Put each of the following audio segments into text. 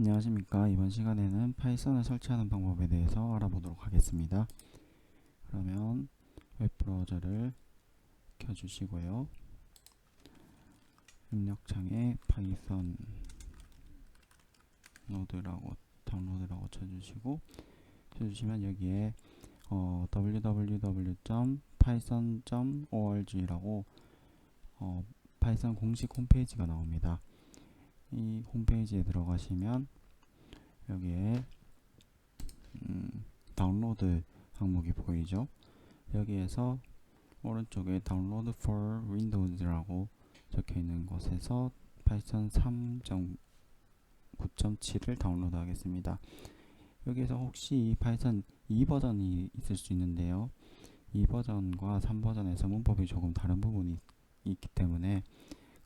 안녕하십니까. 이번 시간에는 파이썬을 설치하는 방법에 대해서 알아보도록 하겠습니다. 그러면 웹브라우저를 켜주시고요. 입력창에 파이썬 노드라고 다운로드라고 쳐주시고 쳐주시면 여기에 어, www.python.org라고 어, 파이썬 공식 홈페이지가 나옵니다 이 홈페이지에 들어가시면 여기에 음, 다운로드 항목이 보이죠? 여기에서 오른쪽에 다운로드 for windows라고 적혀 있는 곳에서 파이썬 3.9.7을 다운로드 하겠습니다. 여기에서 혹시 파이썬 2 버전이 있을 수 있는데요. 2 버전과 3 버전에서 문법이 조금 다른 부분이 있기 때문에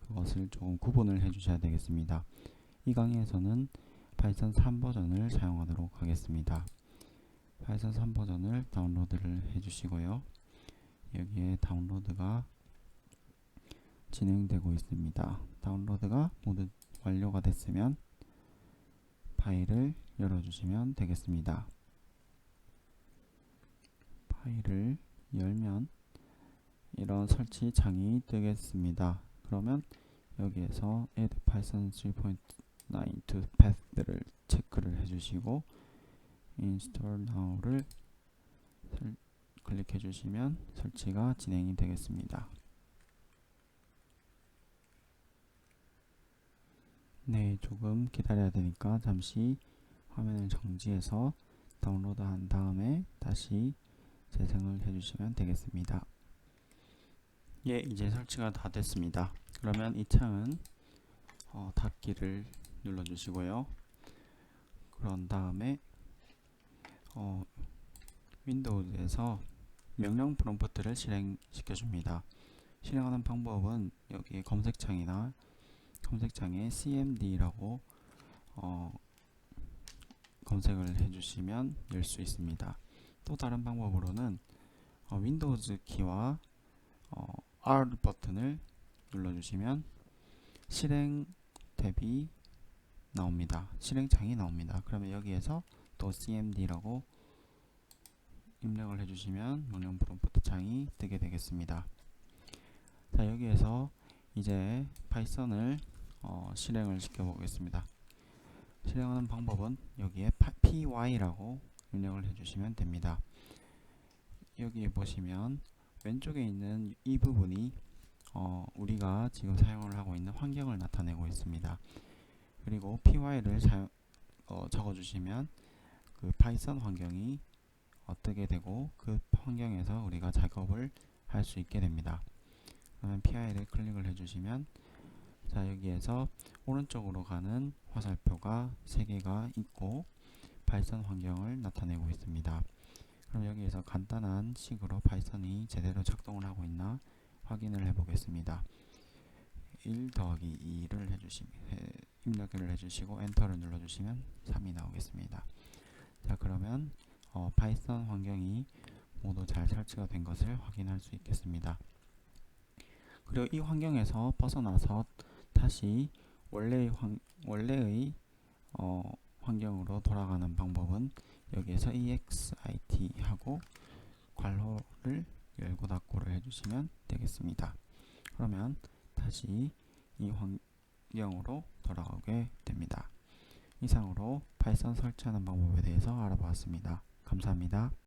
그것을 조금 구분을 해 주셔야 되겠습니다. 이 강의에서는 파이썬 3 버전을 사용하도록 하겠습니다. 파이썬 3 버전을 다운로드를 해 주시고요. 여기에 다운로드가 진행되고 있습니다. 다운로드가 모두 완료가 됐으면 파일을 열어주시면 되겠습니다. 파일을 열면 이런 설치 창이 뜨겠습니다. 그러면 여기에서 add python 3.9 to path를 체크를 해주시고 install now를 클릭해 주시면 설치가 진행이 되겠습니다. 네, 조금 기다려야 되니까 잠시 화면을 정지해서 다운로드 한 다음에 다시 재생을 해주시면 되겠습니다. 예, 이제 설치가 다 됐습니다. 그러면 이 창은 어, 닫기를 눌러주시고요. 그런 다음에 어, 윈도우에서 명령 프롬프트를 실행시켜 줍니다. 실행하는 방법은 여기 검색창이나 검색창에 cmd라고 어, 검색을 해주시면 열 수 있습니다. 또 다른 방법으로는 어, 윈도우즈 키와 어, R 버튼을 눌러주시면 실행 탭이 나옵니다. 실행창이 나옵니다. 그러면 여기에서 또 cmd라고 입력을 해주시면 명령 프롬프트 창이 뜨게 되겠습니다. 자 여기에서 이제 파이썬을 어, 실행을 시켜 보겠습니다. 실행하는 방법은 여기에 py라고 입력을 해주시면 됩니다. 여기에 보시면 왼쪽에 있는 이 부분이 어, 우리가 지금 사용을 하고 있는 환경을 나타내고 있습니다. 그리고 py를 사용, 어, 적어주시면 그 파이썬 환경이 어떻게 되고 그 환경에서 우리가 작업을 할 수 있게 됩니다. 그러면 py를 클릭을 해주시면 자 여기에서 오른쪽으로 가는 화살표가 3개가 있고 파이썬 환경을 나타내고 있습니다. 그럼 여기에서 간단한 식으로 파이썬이 제대로 작동을 하고 있나 확인을 해 보겠습니다. 1 더하기 2를 해주시면 입력을 해주시고 엔터를 눌러주시면 3이 나오겠습니다. 자 그러면 어, 파이썬 환경이 모두 잘 설치가 된 것을 확인할 수 있겠습니다. 그리고 이 환경에서 벗어나서 다시 원래의, 환, 원래의 어, 환경으로 돌아가는 방법은 여기에서 exit 하고 괄호를 열고 닫고를 해주시면 되겠습니다. 그러면 다시 이 환경으로 돌아오게 됩니다. 이상으로 파이썬 설치하는 방법에 대해서 알아보았습니다. 감사합니다.